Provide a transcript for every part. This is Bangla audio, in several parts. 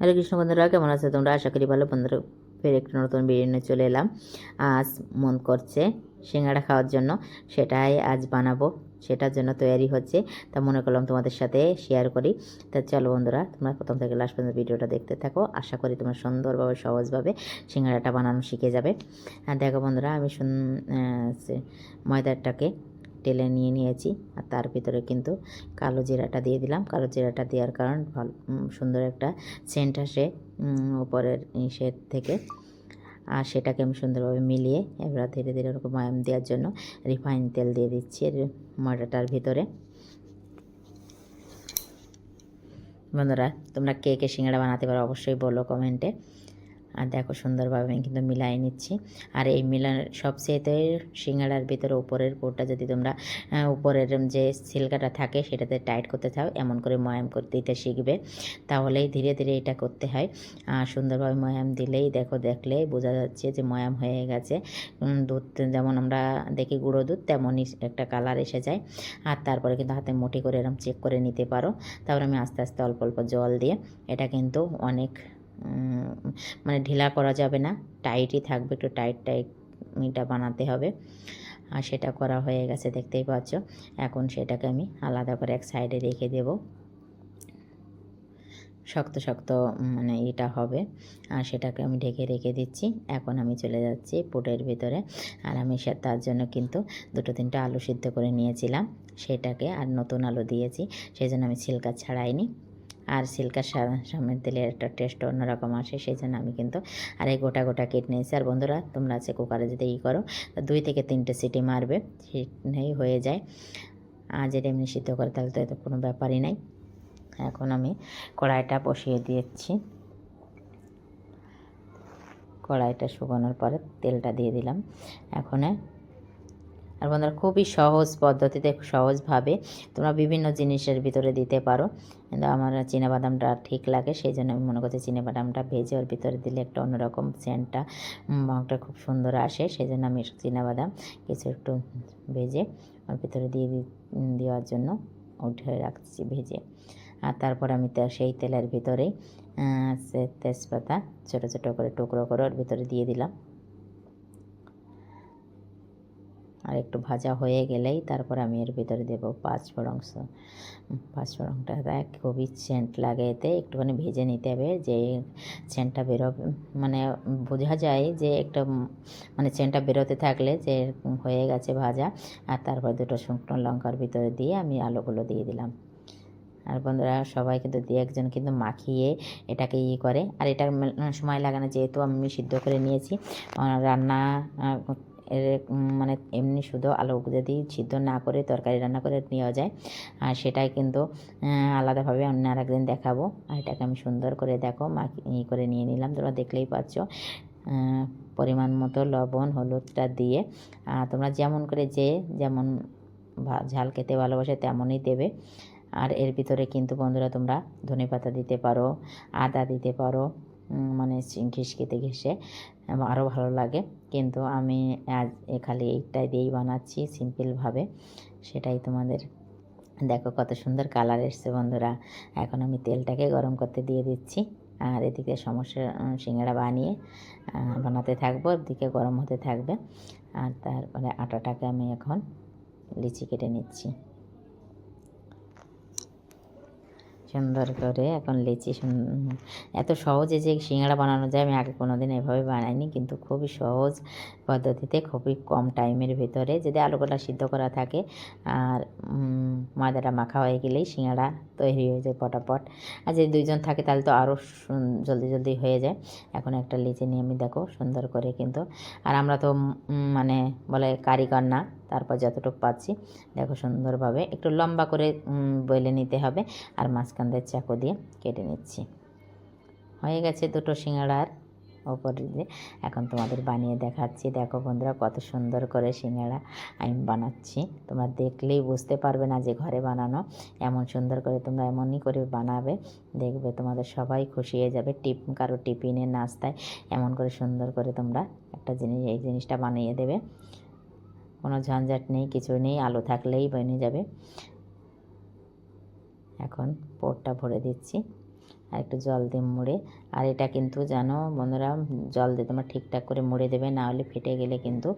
হরে কৃষ্ণ বন্ধুরা, কেমন আছো তোমরা? আশা করি ভালো। বন্ধুরা, ফের একটু নতুন বিরিয়ানি চলে এলাম। আজ মন করছে সিঙ্গাড়া খাওয়ার জন্য। সেটাই আজ বানাবো। সেটার জন্য তৈরি হচ্ছে। তা মনে করলাম তোমাদের সাথে শেয়ার করি। তা চলো বন্ধুরা, তোমরা প্রথম থেকে লাস্ট পর্যন্ত ভিডিওটা দেখতে থাকো। আশা করি তোমরা সুন্দরভাবে, সহজভাবে সিঙ্গাড়াটা বানানো শিখে যাবে। দেখো বন্ধুরা, আমি ময়দাটাকে টেলে নিয়ে নিয়েছি। আর তার ভিতরে কিন্তু কালো জিরাটা দিয়ে দিলাম। কালো জিরাটা দেওয়ার কারণ ভালো সুন্দর একটা সেন্ট আসে উম, উপরের ইসের থেকে। আর সেটাকে আমি সুন্দরভাবে মিলিয়ে এবার ধীরে ধীরে ওরকম ময়াম দেওয়ার জন্য রিফাইন তেল দিয়ে দিচ্ছি ময়দাটার ভিতরে। বন্ধুরা তোমরা কে কে সিঙ্গাড়া বানাতে পারো অবশ্যই বলো কমেন্টে। আর দেখো সুন্দরভাবে আমি কিন্তু মিলাই নিচ্ছি। আর এই মিলানোর সবচেয়েতে সিঙ্গাড়ার ভিতরে উপরের পোরটা যদি তোমরা উপরের যে সিল্কাটা থাকে সেটাতে টাইট করতে চাও, এমন করে ময়াম করতে দিতে শিখবে। তাহলেই ধীরে ধীরে এটা করতে হয়। আর সুন্দরভাবে ময়াম দিলেই দেখো দেখলে বোঝা যাচ্ছে যে ময়াম হয়ে গেছে। দুধ যেমন আমরা দেখি গুঁড়ো দুধ, তেমনই একটা কালার এসে যায়। আর তারপরে কিন্তু হাতে মুঠি করে এরকম চেক করে নিতে পারো। তারপর আমি আস্তে আস্তে অল্প অল্প জল দিয়ে এটা কিন্তু অনেক মানে ঢিলা করা যাবে না। টাইটই থাকবে একটু টাইট টাইট এটা বানাতে হবে। আর সেটা করা হয়ে গেছে, দেখতেই পাচ্ছ। এখন সেটাকে আমি আলাদা করে এক সাইডে রেখে দেব। শক্ত শক্ত মানে এটা হবে। আর সেটাকে আমি ঢেকে রেখে দিচ্ছি। এখন আমি চলে যাচ্ছি পুটের ভিতরে। আর আমি সে, তার জন্য কিন্তু দুটো, তিনটা আলু সিদ্ধ করে নিয়েছিলাম। সেটাকে আর নতুন আলু দিয়েছি। সেই জন্য আমি ছিলকা ছাড়াইনি। আর সিল্কার সামনের তেলের একটা টেস্ট অন্যরকম আসে সেই জন্য আমি কিন্তু আর এই গোটা গোটা কেটে নিয়েছি। আর বন্ধুরা, তোমরা আছে কুকারে যদি ই করো দুই থেকে তিনটে সিটি মারবে সেটাই হয়ে যায়। আর যেটা এমনি সিদ্ধ করে, তাহলে তো এত কোনো ব্যাপারই নাই। এখন আমি কড়াইটা বসিয়ে দিয়েছি। কড়াইটা শুকানোর পরে তেলটা দিয়ে দিলাম। এখন আর বন্ধুরা, খুবই সহজ পদ্ধতিতে, সহজভাবে তোমরা বিভিন্ন জিনিসের ভিতরে দিতে পারো। কিন্তু আমার বাদামটা ঠিক লাগে, সেই জন্য আমি মনে করছি বাদামটা ভেজে ওর ভিতরে দিলে একটা অন্যরকম সেন্টটা মাংটা খুব সুন্দর আসে। সেই জন্য আমি বাদাম কিছু একটু ভেজে ওর ভিতরে দিয়ে দেওয়ার জন্য উঠে রাখছি ভেজে। আর তারপর আমি সেই তেলের ভিতরেই সে তেজপাতা ছোটো ছোটো করে টুকরো করে ওর ভিতরে দিয়ে দিলাম। আর একটু ভাজা হয়ে গেলেই তারপর আমি এর ভিতরে দেবো পাঁচ ফোড়ংটা দেখ, খুবই সেন্ট লাগে এতে। একটুখানি ভেজে নিতে হবে, যে সেন্টটা বেরোবে মানে বোঝা যায় যে একটা মানে সেন্টটা বেরোতে থাকলে যে হয়ে গেছে ভাজা, আর তারপর দুটো শুকনো লঙ্কার ভিতরে দিয়ে আমি আলুগুলো দিয়ে দিলাম। আর বন্ধুরা, সবাই কিন্তু দিয়ে একজন কিন্তু মাখিয়ে এটাকে ই করে। আর এটা মে- সময় লাগানো যেহেতু আমি সিদ্ধ করে নিয়েছি রান্না এর মানে এমনি শুধু আলু যদি সিদ্ধ না করে তরকারি রান্না করে নেওয়া যায়। আর সেটাই কিন্তু আলাদাভাবে অন্য আর একদিন দেখাবো। আর এটাকে আমি সুন্দর করে দেখো মাখি ই করে নিয়ে নিলাম, তোমরা দেখলেই পাচ্ছ। পরিমাণ মতো লবণ, হলুদটা দিয়ে তোমরা যেমন করে যে, যেমন ঝাল খেতে ভালোবাসে তেমনই দেবে। আর এর ভিতরে কিন্তু বন্ধুরা তোমরা ধনে পাতা দিতে পারো, আদা দিতে পারো মানে ঘিসকেতে ঘেসে আরও ভালো লাগে। কিন্তু আমি আজ খালি এইটাই দিয়েই বানাচ্ছি সিম্পলভাবে। সেটাই তোমাদের দেখো কত সুন্দর কালার এসছে বন্ধুরা। এখন আমি তেলটাকে গরম করতে দিয়ে দিচ্ছি। আর এদিকে সমস্যা সিঙ্গাড়া বানিয়ে বানাতে থাকব। এদিকে গরম হতে থাকবে। আর তারপরে আটাটাকে আমি এখন লিচি কেটে নিচ্ছি। সুন্দর করে এখন লিচি এত সহজে যে সিঙ্গাড়া বানানো যায় আমি আগে কোনো দিন এভাবে বানাইনি, কিন্তু খুবই সহজ পদ্ধতিতে খুবই কম টাইমের ভিতরে যদি আলুগুলা সিদ্ধ করা থাকে, আর ময়দাটা মাখা হয়ে গেলেই সিঙ্গাড়া তৈরি হয়ে যায় পটাপট। আর যদি দুইজন থাকে তাহলে তো আরও জলদি জলদি হয়ে যায়। এখন একটা লিচি নিয়ে আমি দেখো সুন্দর করে কিন্তু, আর আমরা তো মানে বলে কারিগর না। তারপর যতটুকু পাচ্ছি, দেখো সুন্দরভাবে একটু লম্বা করে বলে নিতে হবে আর মাঝখান দিয়ে চাকু দিয়ে কেটে নিচ্ছি। হয়ে গেছে দুটো সিঙ্গাড়ার ওপর দিয়ে। এখন তোমাদের বানিয়ে দেখাচ্ছি। দেখো বন্ধুরা কত সুন্দর করে সিঙ্গাড়া আমি বানাচ্ছি। তোমরা দেখলেই বুঝতে পারবে না যে ঘরে বানানো এমন সুন্দর করে তোমরা এমনই করে বানাবে। দেখবে তোমাদের সবাই খুশি হয়ে যাবে। টিপ, কারও টিফিনে নাস্তায় এমন করে সুন্দর করে তোমরা একটা জিনিস, এই জিনিসটা বানিয়ে দেবে। কোনো ঝঞ্ঝাট নেই, কিছু নেই, আলো থাকলেই বনে যাবে। এখন পোরটা ভরে দিচ্ছি আর একটু জল দিয়ে মুড়ে। আর এটা কিন্তু জানো বন্ধুরা, জল দিয়ে তোমরা ঠিকঠাক করে মুড়ে দেবে, না হলে ফেটে গেলে কিন্তু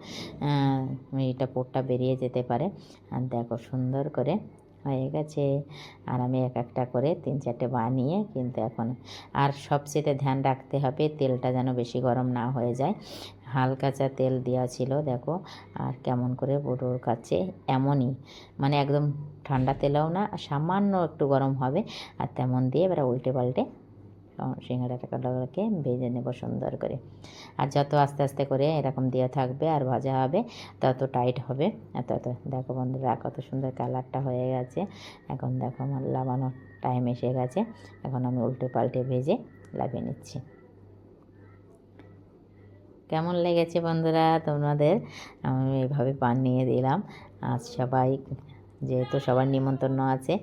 এটা পোটটা বেরিয়ে যেতে পারে। আর দেখো সুন্দর করে হয়ে গেছে। আর আমি এক একটা করে তিন চারটে বানিয়ে কিন্তু এখন আর সবচেয়ে ধ্যান রাখতে হবে, তেলটা যেন বেশি গরম না হয়ে যায়। হালকা চা তেল দেওয়া ছিল, দেখো, আর কেমন করে বুড়োর কাছে এমনই। মানে একদম ঠান্ডা তেলেও না সামান্য একটু গরম হবে, আর তেমন দিয়ে এবার উল্টে পাল্টে সিঙ্গাড়াটাকে ভেজে নেব সুন্দর করে। আর যত আস্তে আস্তে করে এরকম দিয়ে থাকবে আর ভাজা হবে, তত টাইট হবে, আর তত, দেখো বন্ধুরা, কত সুন্দর কালারটা হয়ে গেছে। এখন দেখো আমার লাগানোর টাইম এসে গেছে, এখন আমি উল্টে পাল্টে ভেজে লাগিয়ে নিচ্ছি। কেমন লেগেছে বন্ধুরা? তোমাদের আমি এইভাবে নিয়ে দিলাম। আজ সবাই, যেহেতু সবার নিমন্ত্রণ আছে,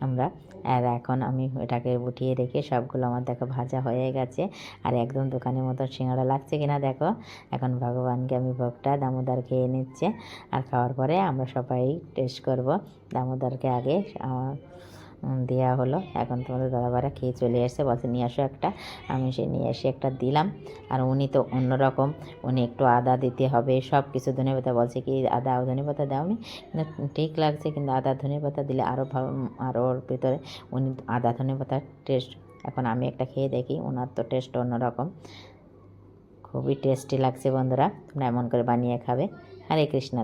আমরা, আর এখন আমি এটাকে উঠিয়ে রেখে সবগুলো আমার দেখো ভাজা হয়ে গেছে। আর একদম দোকানের মতো সিঙ্গাড়া লাগছে কিনা দেখো। এখন ভগবানকে আমি ভোগটা দামোদর খেয়ে নিচ্ছে। আর খাওয়ার পরে আমরা সবাই টেস্ট করব। দামোদরকে আগে আমার দেওয়া হলো। এখন তোমাদের দাদাবারা খেয়ে চলে এসে বলছে, নিয়ে আসো একটা। আমি সে নিয়ে এসে একটা দিলাম। আর উনি তো অন্যরকম। উনি একটু আদা দিতে হবে সব কিছু ধনে পাতা। বলছে কি, আদা ধনে পাতা দাওনি? কিন্তু ঠিক লাগছে, কিন্তু আদা ধনে পাতা দিলে আরও ভালো আরও ভিতরে উনি আদা ধনে পাতার টেস্ট এখন আমি একটা খেয়ে দেখি ওনার তো টেস্ট অন্যরকম। খুবই টেস্টি লাগছে বন্ধুরা। তোমরা এমন করে বানিয়ে খাবে। হরে কৃষ্ণ